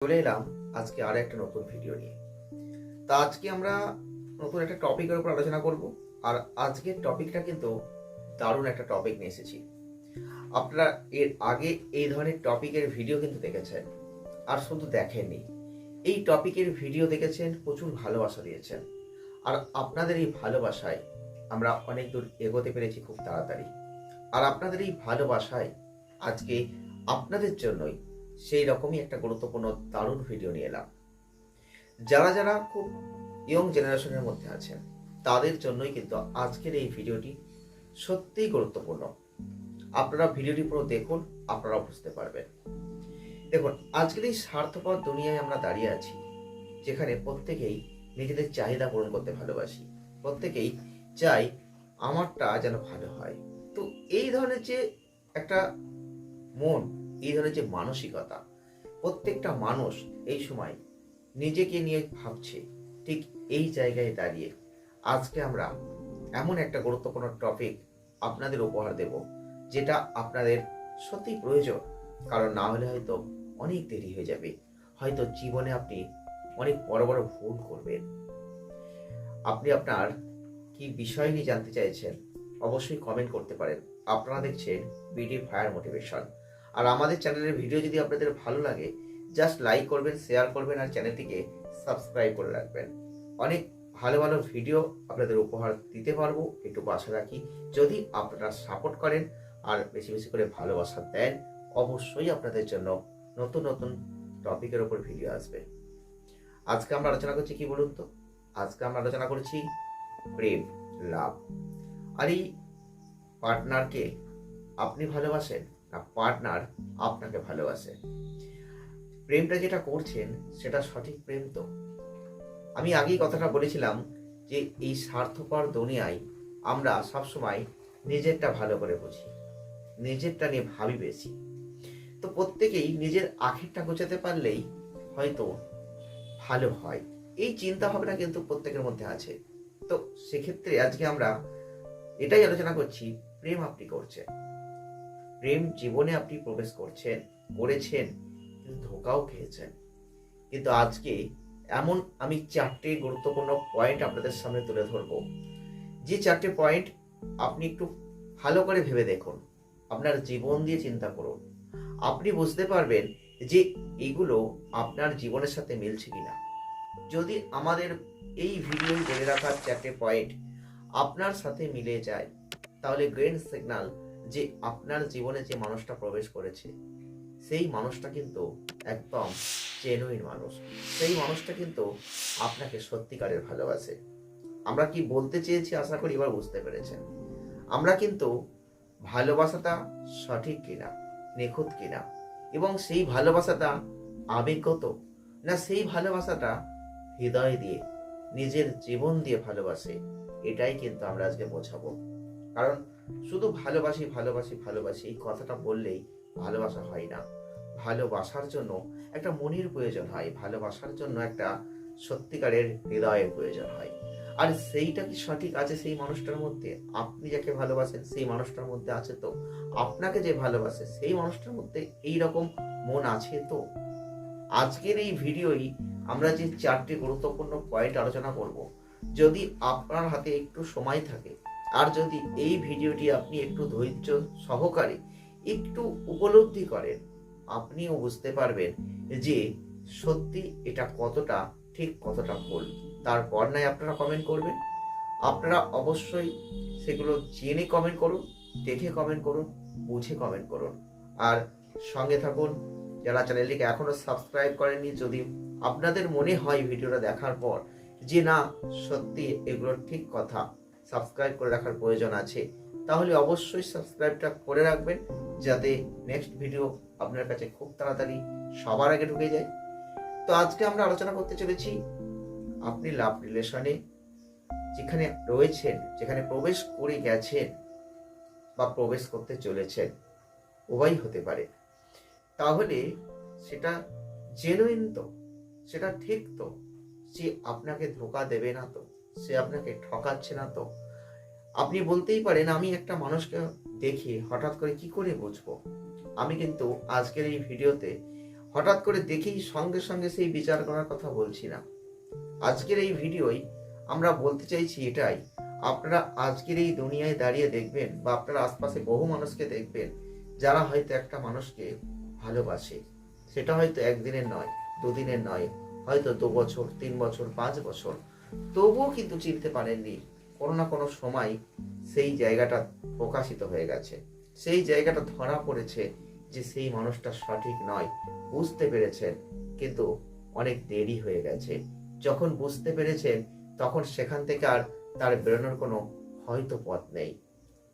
চলে এলাম আজকে আর একটা নতুন ভিডিও নিয়ে। তা আজকে আমরা নতুন একটা টপিকের উপর আলোচনা করব, আর আজকের টপিকটা কিন্তু দারুণ একটা টপিক নিয়ে এসেছি। আপনারা এর আগে এই ধরনের টপিকের ভিডিও কিন্তু দেখেছেন, আর শুধু দেখেননি। এই টপিকের ভিডিও দেখেছেন, প্রচুর ভালোবাসা দিয়েছেন। আর আপনাদের এই ভালোবাসায় আমরা অনেক দূর এগোতে পেরেছি খুব তাড়াতাড়ি। আর আপনাদের এই ভালোবাসায় আজকে আপনাদের জন্যই সেই রকমই একটা গুরুত্বপূর্ণ দারুণ ভিডিও নিয়ে এলাম। যারা যারা খুব ইয়ং জেনারেশনের মধ্যে আছেন, তাদের জন্যই কিন্তু আজকের এই ভিডিওটি সত্যিই গুরুত্বপূর্ণ। আপনারা ভিডিওটি পুরো দেখুন আপনারা বুঝতে পারবেন। দেখুন, আজকের এই স্বার্থপর দুনিয়ায় আমরা দাঁড়িয়ে আছি, যেখানে প্রত্যেকেই নিজেদের চাহিদা পূরণ করতে ভালোবাসি। প্রত্যেকেই চাই আমারটা যেন ভালো হয়। তো এই ধরনের যে একটা মন এই ধরনের যে মানসিকতা, প্রত্যেকটা মানুষ এই সময় নিজেকে নিয়ে ভাবছে, ঠিক এই জায়গায় দাঁড়িয়ে। আজকে আমরা এমন একটা গুরুত্বপূর্ণ টপিক আপনাদের উপহার দেব, যেটা আপনাদের সত্যি প্রয়োজন। কারণ না হলে হয়তো অনেক দেরি হয়ে যাবে। হয়তো জীবনে আপনি অনেক বড় বড় ভুল করবেন। আপনি আপনার কি বিষয় নিয়ে জানতে চাইছেন, অবশ্যই কমেন্ট করতে পারেন। আপনারা দেখছেন বিডি ফায়ার মোটিভেশন আর আমাদের চ্যানেলের ভিডিও যদি আপনাদের ভালো লাগে জাস্ট লাইক করবেন শেয়ার করবেন আর চ্যানেলটিকে সাবস্ক্রাইব করে রাখবেন। অনেক ভালো ভালো ভিডিও আপনাদের উপহার দিতে পারব, একটু আশা রাখি। যদি আপনারা সাপোর্ট করেন আর বেশি বেশি করে ভালোবাসা দেন, অবশ্যই আপনাদের জন্য নতুন নতুন টপিকের ওপর ভিডিও আসবে। আজকে আমরা আলোচনা করছি কি বলুন তো? আজকে আমরা আলোচনা করছি প্রেম লাভ আর এই পার্টনারকে আপনি ভালোবাসেন? না পার্টনার আপনাকে ভালোবাসে। প্রেমটা যেটা করছেন, সেটা সঠিক প্রেম তো। আমি আগেই কথাটা বলেছিলাম যে এই স্বার্থপর দুনিয়ায় আমরা সবসময় নিজেরটা ভালো করে বুঝি, নিজেরটা নিয়ে ভাবি বেশি। তো প্রত্যেকেই নিজের আখেরটা গোছাতে পারলেই হয়তো ভালো হয়। এই চিন্তা ভাবনা কিন্তু প্রত্যেকের মধ্যে আছে। তো সেক্ষেত্রে আজকে আমরা এটাই আলোচনা করছি, প্রেম আপনি করছেন। প্রেম জীবনে আপনি প্রবেশ করছেন, করেছেন, কিন্তু ধোকাও খেয়েছেন। কিন্তু আজকে এমন আমি চারটে গুরুত্বপূর্ণ পয়েন্ট আপনাদের সামনে তুলে ধরব। যে চারটে পয়েন্ট আপনি একটু ভালো করে ভেবে দেখুন। আপনার জীবন দিয়ে চিন্তা করুন। আপনি বুঝতে পারবেন যে এগুলো আপনার জীবনের সাথে মিলছে কিনা। যদি আমাদের এই ভিডিও বলে রাখার চারটে পয়েন্ট আপনার সাথে মিলে যায়, তাহলে গ্রেন সিগন্যাল যে আপনার জীবনে যে মানুষটা প্রবেশ করেছে, সেই মানুষটা কিন্তু একদম জেনুইন মানুষ। সেই মানুষটা কিন্তু আপনাকে সত্যিকারের ভালোবাসে। আমরা কি বলতে চেয়েছি? আশা করি এবার বুঝতে পেরেছেন। আমরা কিন্তু ভালোবাসাটা সঠিক কিনা, নিখুঁত কিনা, এবং সেই ভালোবাসাটা আবেগগত না, সেই ভালোবাসাটা হৃদয় দিয়ে, নিজের জীবন দিয়ে ভালোবাসে, এটাই কিন্তু আমরা আজকে বোঝাবো। কারণ শুধু ভালোবাসি ভালোবাসি ভালোবাসি এই কথাটা বললেই ভালোবাসা হয় না। ভালোবাসার জন্য একটা মনির প্রয়োজন হয়, ভালোবাসার জন্য একটা সত্যিকারের হৃদয়ের প্রয়োজন হয়। আর সেইটা কি সঠিক আছে সেই মানুষটার মধ্যে? আপনি যাকে ভালোবাসেন সেই মানুষটার মধ্যে আছে তো? আপনাকে যে ভালোবাসে সেই মানুষটার মধ্যে এই রকম মন আছে তো? আজকের এই ভিডিওই আমরা যে চারটি গুরুত্বপূর্ণ পয়েন্ট আলোচনা করব। যদি আপনার হাতে একটু সময় থাকে আর যদি এই ভিডিওটি আপনি একটু ধৈর্য সহকারে একটু উপলব্ধি করেন, আপনিও বুঝতে পারবেন যে সত্যি এটা কতটা ঠিক, কতটা ভুল। তারপর নয় আপনারা কমেন্ট করবেন। আপনারা অবশ্যই সেগুলো জেনে কমেন্ট করুন, দেখে কমেন্ট করুন, বুঝে কমেন্ট করুন। আর সঙ্গে থাকুন, যারা চ্যানেলটিকে এখনও সাবস্ক্রাইব করেননি, যদি আপনাদের মনে হয় ভিডিওটা দেখার পর যে না, সত্যি এগুলো ঠিক কথা সাবস্ক্রাইব করে রাখার প্রয়োজন আছে, তাহলে অবশ্যই সাবস্ক্রাইবটা করে রাখবেন, যাতে নেক্সট ভিডিও আপনার কাছে খুব তাড়াতাড়ি সবার আগে ঢুকে যায়। তো আজকে আমরা আলোচনা করতে চলেছি আপনি লাভ রিলেশনে, যেখানে রয়েছেন, যেখানে প্রবেশ করে গেছেন বা প্রবেশ করতে চলেছেন উভয় হতে পারে। তাহলে সেটা জেনুইন তো, সেটা ঠিক তো, সে আপনাকে ধোকা দেবে না তো, সে আপনাকে ঠকাচ্ছে না তো আপনি বলতেই পারেন, আমি একটা মানুষকে দেখে হঠাৎ করে কি করে বুঝব? আমি কিন্তু আজকের এই ভিডিওতে হঠাৎ করে দেখেই সঙ্গে সঙ্গে সেই বিচার করার কথা বলছি না। আজকের এই ভিডিওই আমরা বলতে চাইছি এটাই, আপনারা আজকের এই দুনিয়ায় দাঁড়িয়ে দেখবেন বা আপনারা আশপাশে বহু মানুষকে দেখবেন, যারা হয়তো একটা মানুষকে ভালোবাসে। সেটা হয়তো একদিনের নয়, দুদিনের নয়, হয়তো দু বছর, তিন বছর, পাঁচ বছর, তবুও কিন্তু চিনতে পারেননি কোনো না কোনো সময় সেই জায়গাটা প্রকাশিত হয়ে গেছে। সেই জায়গাটা ধরা পড়েছে যে সেই মানুষটা সঠিক নয়। বুঝতে পেরেছেন, কিন্তু অনেক দেরি হয়ে গেছে। যখন বুঝতে পেরেছেন, তখন সেখান থেকে আর তার বেরোনোর কোনো হয়তো পথ নেই।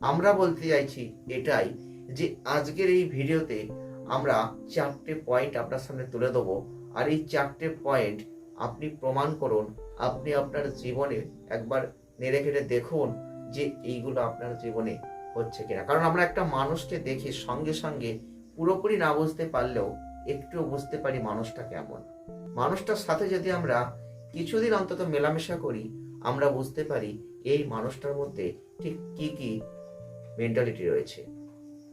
আমরা বলতে চাইছি এটাই যে আজকের এই ভিডিওতে আমরা চারটে পয়েন্ট আপনার সামনে তুলে দেবো। আর এই চারটে পয়েন্ট আপনি প্রমাণ করুন, আপনি আপনার জীবনে একবার নেড়ে ঘেড়ে দেখুন যে এইগুলো আপনার জীবনে হচ্ছে কিনা। কারণ আমরা একটা মানুষকে দেখি সঙ্গে সঙ্গে পুরোপুরি না বুঝতে পারলেও একটু বুঝতে পারি মানুষটা কেমন। মানুষটার সাথে যদি আমরা কিছুদিন অন্তত মেলামেশা করি, আমরা বুঝতে পারি এই মানুষটার মধ্যে ঠিক কি কি মেন্টালিটি রয়েছে।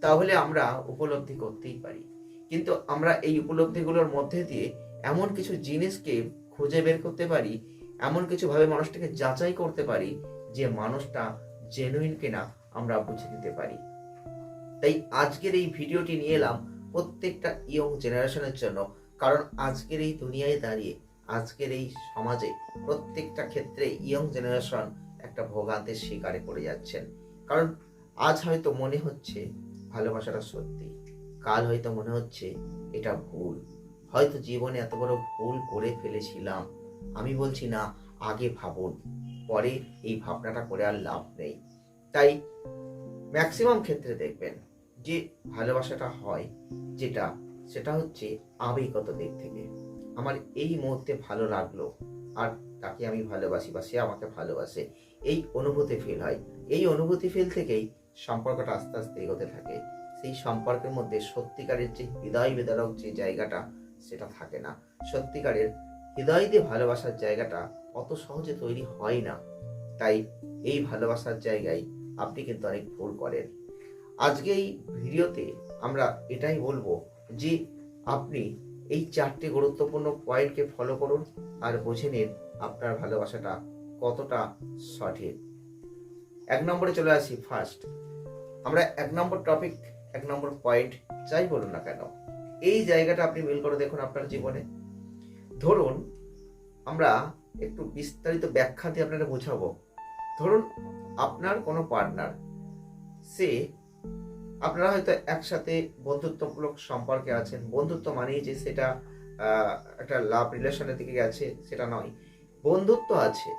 তাহলে আমরা উপলব্ধি করতেই পারি। কিন্তু আমরা এই উপলব্ধিগুলোর মধ্যে দিয়ে এমন কিছু জিনিসকে খুঁজে বের করতে পারি এমন কিছু ভাবে মানুষটাকে যাচাই করতে পারি যে মানুষটা জেনুইন কিনা আমরা বুঝে নিতে পারি। তাই আজকের এই ভিডিওটি নিয়ে এলাম প্রত্যেকটা ইয়ং জেনারেশনের জন্য। কারণ আজকের এই দুনিয়ায় দাঁড়িয়ে, আজকের এই সমাজে প্রত্যেকটা ক্ষেত্রে ইয়ং জেনারেশন একটা ভোগান্তের শিকারে পড়ে যাচ্ছেন। কারণ আজ হয়তো মনে হচ্ছে ভালোবাসাটা সত্যি, কাল হয়তো মনে হচ্ছে এটা ভুল। হয়তো জীবনে এত বড় ভুল করে ফেলেছিলাম আমি বলছি, না, আগে ভাবুন। পরে এই ভাবনাটা করে আর লাভ নেই। তাই ম্যাক্সিমাম ক্ষেত্রে দেখবেন যে ভালোবাসাটা হয় যেটা, সেটা হচ্ছে আবেগত দিক থেকে। আমার এই মুহূর্তে ভালো লাগল আর তাকে আমি ভালোবাসি বা সে আমাকে ভালোবাসে, এই অনুভূতি ফিল হয়। এই অনুভূতি ফিল থেকেই সম্পর্কটা আস্তে আস্তে এগোতে থাকে। সেই সম্পর্কের মধ্যে সত্যিকারের যে হৃদয় বিদারক যে জায়গাটা, সেটা থাকে না। সত্যিকারের হৃদয় দিয়ে ভালোবাসার জায়গাটা অত সহজে তৈরি হয় না। তাই এই ভালোবাসার জায়গায় আপনি কিন্তু অনেক ভুল করেন। আজকে এই ভিডিওতে আমরা এটাই বলব যে আপনি এই চারটি গুরুত্বপূর্ণ পয়েন্টকে ফলো করুন আর বুঝে নিন আপনার ভালোবাসাটা কতটা সঠিক। এক নম্বরে চলে আসি ফার্স্ট আমরা এক নম্বর টপিক এক নম্বর পয়েন্ট যাই বলুন না কেন, এই জায়গাটা আপনি মিল করে দেখুন আপনার জীবনে। ধরুন, আমরা একটু বিস্তারিত ব্যাখ্যা দিয়ে আপনারা বোঝাবো। ধরুন, আপনার কোনো পার্টনার সে আপনারা হয়তো একসাথে বন্ধুত্বমূলক সম্পর্কে আছেন। বন্ধুত্ব মানেই যে সেটা একটা লাভ রিলেশনের দিকে গেছে, সেটা নয়। বন্ধুত্ব আছে।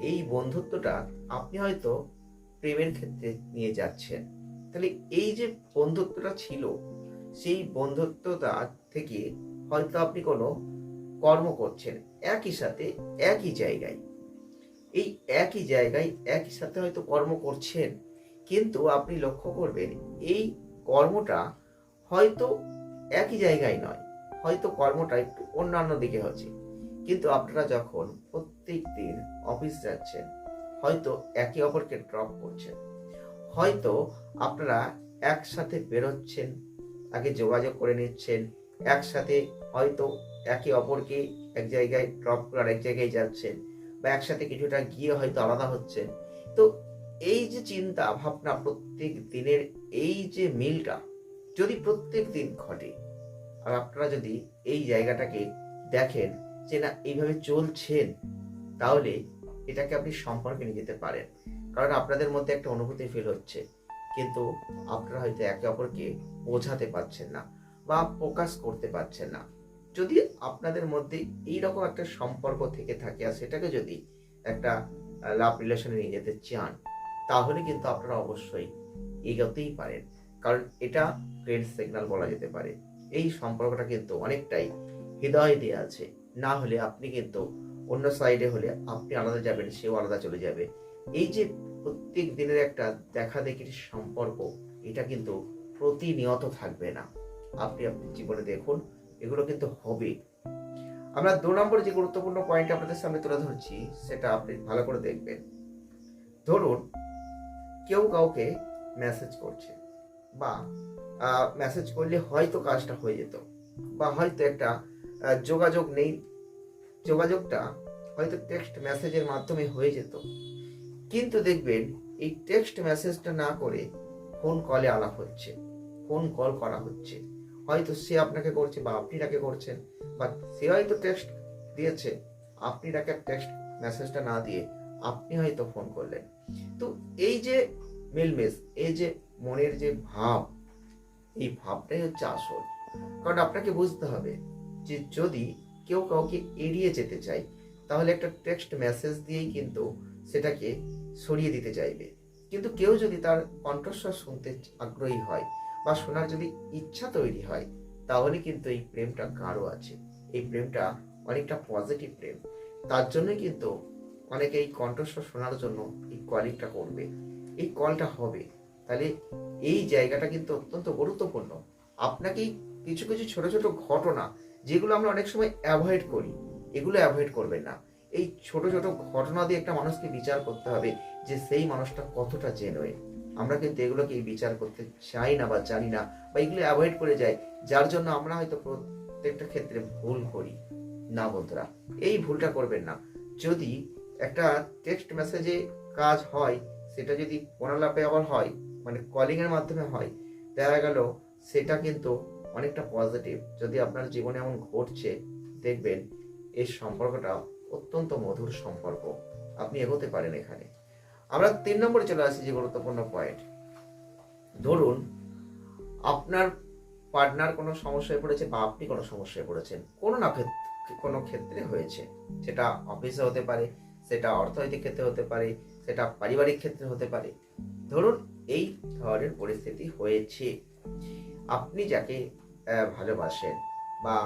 এই বন্ধুত্বটা আপনি হয়তো প্রেমের ক্ষেত্রে নিয়ে যাচ্ছেন। তাহলে এই যে বন্ধুত্বটা ছিল, সেই বন্ধুত্বটা থেকে হয়তো আপনি কোনো কর্ম করছেন একই সাথে, একই জায়গায়। এই একই জায়গায়, একই সাথে হয়তো কর্ম করছেন, কিন্তু আপনি লক্ষ্য করবেন এই কর্মটা হয়তো একই জায়গায় নয়, হয়তো কর্মটা একটু অন্যান্য দিকে হচ্ছে। কিন্তু আপনারা যখন প্রত্যেক দিন অফিস যাচ্ছেন, হয়তো একে অপরকে ড্রপ করছেন। হয়তো আপনারা একসাথে বেরোচ্ছেন, আগে যোগাযোগ করে নিচ্ছেন, একসাথে হয়তো একে অপরকে এক জায়গায় ড্রপ করার এক জায়গায় যাচ্ছেন বা একসাথে কিছুটা গিয়ে হয়তো আলাদা হচ্ছেন তো এই যে চিন্তা, ভাবনা প্রত্যেক দিনের এই যে মিলটা যদি প্রত্যেক দিন ঘটে, আর আপনারা যদি এই জায়গাটাকে দেখেন যে না, এইভাবে চলছেন, তাহলে এটাকে আপনি সম্পর্কে নিয়ে যেতে পারেন। কারণ আপনাদের মধ্যে একটা অনুভূতি ফিল হচ্ছে, কিন্তু আপনারা হয়তো একে অপরকে বোঝাতে পারছেন না বা প্রকাশ করতে পারছেন না। যদি আপনাদের মধ্যে এইরকম একটা সম্পর্ক থেকে থাকে আর সেটাকে যদি একটা লাভ রিলেশনে নিয়ে যেতে চান, তাহলে কিন্তু আপনারা অবশ্যই এগোতেই পারেন। কারণ এটা গ্রেড সিগন্যাল বলা যেতে পারে। এই সম্পর্কটা কিন্তু অনেকটাই হৃদয় দিয়ে আছে। না হলে আপনি কিন্তু অন্য সাইডে হলে আপনি আলাদা যাবেন, সেও আলাদা চলে যাবে। এই যে প্রত্যেক দিনের একটা দেখা দেখির সম্পর্ক, এটা কিন্তু প্রতিনিয়ত থাকবে না। আপনি আপনার জীবনে দেখুন এগুলো কিন্তু হবে। আমরা দু নম্বর যে গুরুত্বপূর্ণ পয়েন্ট আপনাদের সামনে তুলে ধরছি, সেটা আপনি ভালো করে দেখবেন। ধরুন, কেউ কাউকে মেসেজ করছে বা মেসেজ করলে হয়তো কাজটা হয়ে যেত বা হয়তো একটা যোগাযোগ নেই। যোগাযোগটা হয়তো টেক্সট মেসেজের মাধ্যমে হয়ে যেত। কিন্তু দেখবেন, এই টেক্সট মেসেজটা না করে ফোন কলে আলাপ হচ্ছে। ফোন কল করা হচ্ছে। হয়তো সে আপনাকে করছে বা আপনি তাকে করছেন বা সে হয়তো টেক্সট দিয়েছে, আপনি তাকে টেক্সট মেসেজটা না দিয়ে আপনি হয়তো ফোন করলেন। তো এই যে মিলমেস, এই যে মনের যে ভাব, এই ভাবটাই হচ্ছে আসল। কারণ আপনাকে বুঝতে হবে যে যদি কেউ কাউকে এড়িয়ে যেতে চায়, তাহলে একটা টেক্সট মেসেজ দিয়েই কিন্তু সেটাকে সরিয়ে দিতে চাইবে। কিন্তু কেউ যদি তার কণ্ঠস্বর শুনতে আগ্রহী হয় বা শোনার যদি ইচ্ছা তৈরি হয়, তাহলে কিন্তু এই প্রেমটা গাঢ় আছে। এই প্রেমটা অনেকটা পজিটিভ প্রেম। তার জন্যই কিন্তু অনেকে এই কণ্ঠস্বর শোনার জন্য এই কলিংটা করবে। এই কলটা হবে। তাহলে এই জায়গাটা কিন্তু অত্যন্ত গুরুত্বপূর্ণ। আপনাকেই কিছু কিছু ছোট ছোট ঘটনা যেগুলো আমরা অনেক সময় অ্যাভয়েড করি, এগুলো অ্যাভয়েড করবেন না। এই ছোট ছোট ঘটনা দিয়ে একটা মানুষকে বিচার করতে হবে যে সেই মানুষটা কতটা জেনুইন আমরা কিন্তু এগুলোকে বিচার করতে চাই না বা জানি না বা এগুলো অ্যাভয়েড করে যাই, যার জন্য আমরা হয়তো প্রত্যেকটা ক্ষেত্রে ভুল করি। না বন্ধুরা, এই ভুলটা করবেন না। যদি একটা টেক্সট মেসেজে কাজ হয়, সেটা যদি ফোনালাপে আবার হয় মানে কলিং এর মাধ্যমে হয়, দেখা গেল সেটা কিন্তু অনেকটা পজিটিভ যদি আপনার জীবনে এমন ঘটছে, দেখবেন এই সম্পর্কটা অত্যন্ত মধুর সম্পর্ক। আপনি এগোতে পারেন এখানে। আমরা তিন নম্বরে চলে আসি যে গুরুত্বপূর্ণ পয়েন্ট ধরুন, আপনার পার্টনার কোনো সমস্যায় পড়েছে বা আপনি কোনো সমস্যায় পড়েছেন, কোনো না কোনো ক্ষেত্রে হয়েছে। সেটা অফিসে হতে পারে, সেটা অর্থনৈতিক ক্ষেত্রে হতে পারে, সেটা পারিবারিক ক্ষেত্রে হতে পারে। ধরুন, এই ধরনের পরিস্থিতি হয়েছে। আপনি যাকে ভালোবাসেন বা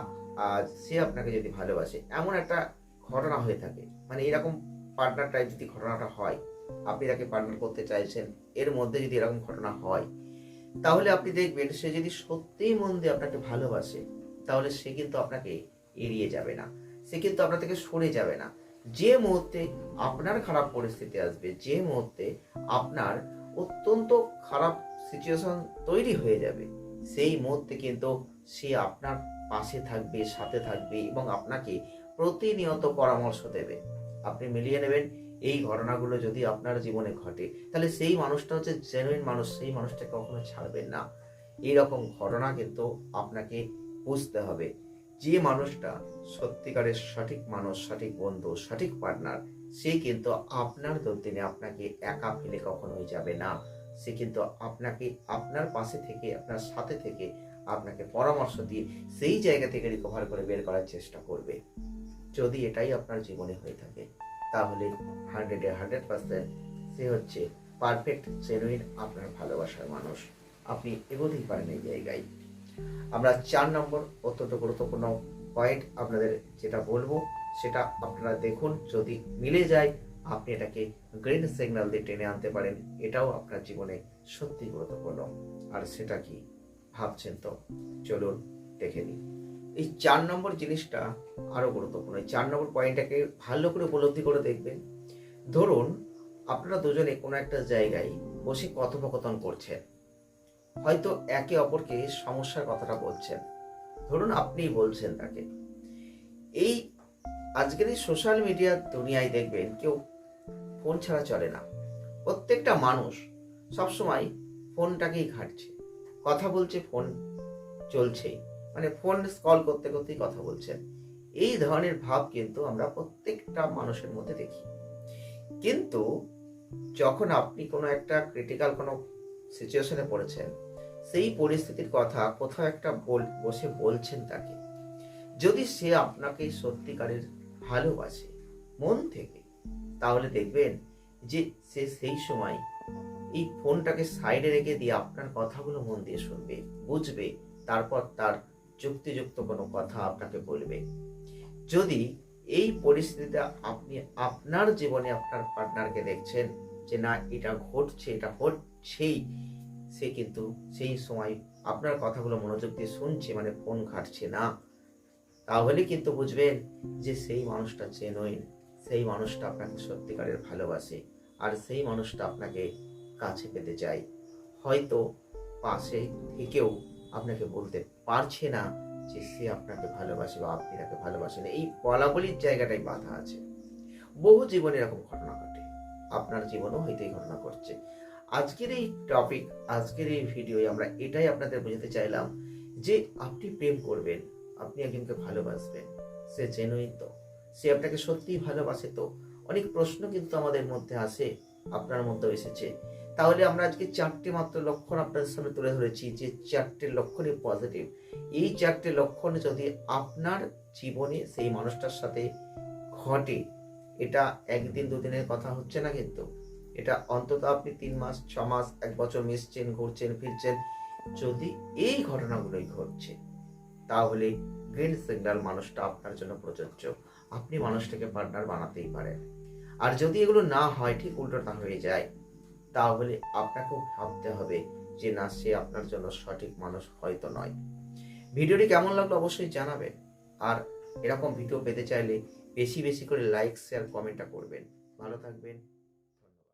সে আপনাকে যদি ভালোবাসে, এমন একটা ঘটনা হয়ে থাকে। মানে এরকম পার্টনার টাইপ যদি ঘটনাটা হয় আপনি তাকে পার্টনার করতে চাইছেন, এর মধ্যে যদি এরকম ঘটনা হয়, তাহলে আপনি দেখবেন সে যদি সত্যিই মন দিয়ে আপনাকে ভালোবাসে, তাহলে সে কিন্তু আপনাকে এড়িয়ে যাবে না, সে কিন্তু আপনার থেকে সরে যাবে না। যে মুহূর্তে আপনার খারাপ পরিস্থিতি আসবে, যে মুহূর্তে আপনার অত্যন্ত খারাপ সিচুয়েশন তৈরি হয়ে যাবে, সেই মুহূর্তে কিন্তু সে আপনার পাশে থাকবে, সাথে থাকবে এবং আপনাকে প্রতিনিয়ত পরামর্শ দেবে। আপনি মিলিয়ে নেবেন এই ঘটনাগুলো যদি আপনার জীবনে ঘটে, তাহলে সেই মানুষটা হচ্ছে জেনুইন মানুষ, সেই মানুষটা কখনো ছাড়বেন না। এইরকম ঘটনা কিন্তু আপনাকে বুঝতে হবে। যে মানুষটা সত্যিকারের সঠিক মানুষ, সঠিক বন্ধু, সঠিক পার্টনার সে কিন্তু আপনার দুর্দিনে আপনাকে একা ফেলে কখনোই যাবে না। সে কিন্তু আপনাকে আপনার পাশে থেকে, আপনার সাথে থেকে আপনাকে পরামর্শ দিয়ে সেই জায়গা থেকে রিকভার করে বের করার চেষ্টা করবে। যদি এটাই আপনার জীবনে হয়ে থাকে তাহলে হান্ড্রেডে হান্ড্রেড পার্সেন্ট সে হচ্ছে পারফেক্ট জেনুইন আপনার ভালোবাসার মানুষ। আপনি এগোতেই পারেন এই জায়গায়। আমরা চার নম্বর অত্যন্ত গুরুত্বপূর্ণ পয়েন্ট আপনাদের যেটা বলব, সেটা আপনারা দেখুন, যদি মিলে যায়, আপনি এটাকে গ্রিন সিগন্যাল দিয়ে টেনে আনতে পারেন। এটাও আপনার জীবনে সত্যি গুরুত্বপূর্ণ। আর সেটা কি? ভাবছেন তো? চলুন দেখে নিই। এই চার নম্বর জিনিসটা আরও গুরুত্বপূর্ণ। এই চার নম্বর পয়েন্টটাকে ভালো করে উপলব্ধি করে দেখবেন। ধরুন, আপনারা দুজনে কোনো একটা জায়গায় বসে কথোপকথন করছেন। হয়তো একে অপরকে সমস্যার কথাটা বলছেন। ধরুন, আপনিই বলছেন তাকে। এই আজকের এই সোশ্যাল মিডিয়ার দুনিয়ায় দেখবেন, কেউ ফোন ছাড়া চলে না। প্রত্যেকটা মানুষ সবসময় ফোনটাকেই ঘাটছে। কথা বলছে ফোন চলছেই। মানে ফোন কল করতে করতেই কথা বলছেন এই ধরনের ভাব কিন্তু আমরা প্রত্যেকটা মানুষের মধ্যে দেখি। কিন্তু যখন আপনি কোনো একটা ক্রিটিক্যাল কোনো সিচুয়েশনে পড়েছেন, সেই পরিস্থিতির কথা কোথাও একটা বসে বলছেন তাকে। যদি সে আপনাকে সত্যিকারের ভালোবাসে মন থেকে, তাহলে দেখবেন যে সে সেই সময় এই ফোনটাকে সাইডে রেখে দিয়ে আপনার কথাগুলো মন দিয়ে শুনবে, বুঝবে, তারপর তার যুক্তিযুক্ত কোনো কথা আপনাকে বলবে। যদি এই পরিস্থিতিতে আপনি আপনার জীবনে আপনার পার্টনারকে দেখছেন যে না, এটা ঘটছে, এটা হচ্ছেই, সে কিন্তু সেই সময় আপনার কথাগুলো মনোযোগ দিয়ে শুনছে মানে ফোন ঘাটছে না। তাহলে কিন্তু বুঝবেন যে সেই মানুষটা জেনুইন সেই মানুষটা আপনাকে সত্যিকারের ভালোবাসে, আর সেই মানুষটা আপনাকে কাছে পেতে চায়। হয়তো পাশে থেকেও আপনাকে বলতে পারছে না যে সে আপনাকে ভালোবাসে বা আপনি তাকে ভালোবাসেন। এই বলাবলির জায়গাটাই বাধা আছে। বহু জীবনে এরকম ঘটনা ঘটে। আপনার জীবনেও হয়তো এই ঘটনা ঘটছে। আজকের এই টপিক আজকের এই ভিডিওয়ে আমরা এটাই আপনাদের বোঝাতে চাইলাম যে আপনি প্রেম করবেন, আপনি একজনকে ভালোবাসবেন, সে জেনুইন তো। সে আপনাকে সত্যিই ভালোবাসে তো। অনেক প্রশ্ন কিন্তু আমাদের মধ্যে আসে আপনার মধ্যেও এসেছে। তাহলে আমরা আজকে চারটে মাত্র লক্ষণ আপনাদের সামনে তুলে ধরেছি যে চারটে লক্ষণই পজিটিভ এই চারটে লক্ষণ যদি আপনার জীবনে সেই মানুষটার সাথে ঘটে, এটা একদিন দুদিনের কথা হচ্ছে না কিন্তু। এটা অন্তত আপনি তিন মাস, ছ মাস, এক বছর মিশছেন, ঘুরছেন, ফিরছেন, যদি এই ঘটনাগুলোই ঘটছে, তাহলে গ্রিন সিগন্যাল মানুষটা আপনার জন্য প্রযোজ্য। আপনি মানুষটাকে পার্টনার বানাতেই পারেন। আর যদি এগুলো না হয়, ঠিক উল্টোটা হয়ে যায়। তাহলে আপনাকেও ভাবতে হবে যে না, সে আপনার জন্য সঠিক মানুষ হয়তো নয়। ভিডিওটি কেমন লাগল অবশ্যই জানাবেন। আর এরকম ভিডিও পেতে চাইলে বেশি বেশি করে লাইক শেয়ার কমেন্টটা করবেন। ভালো থাকবেন।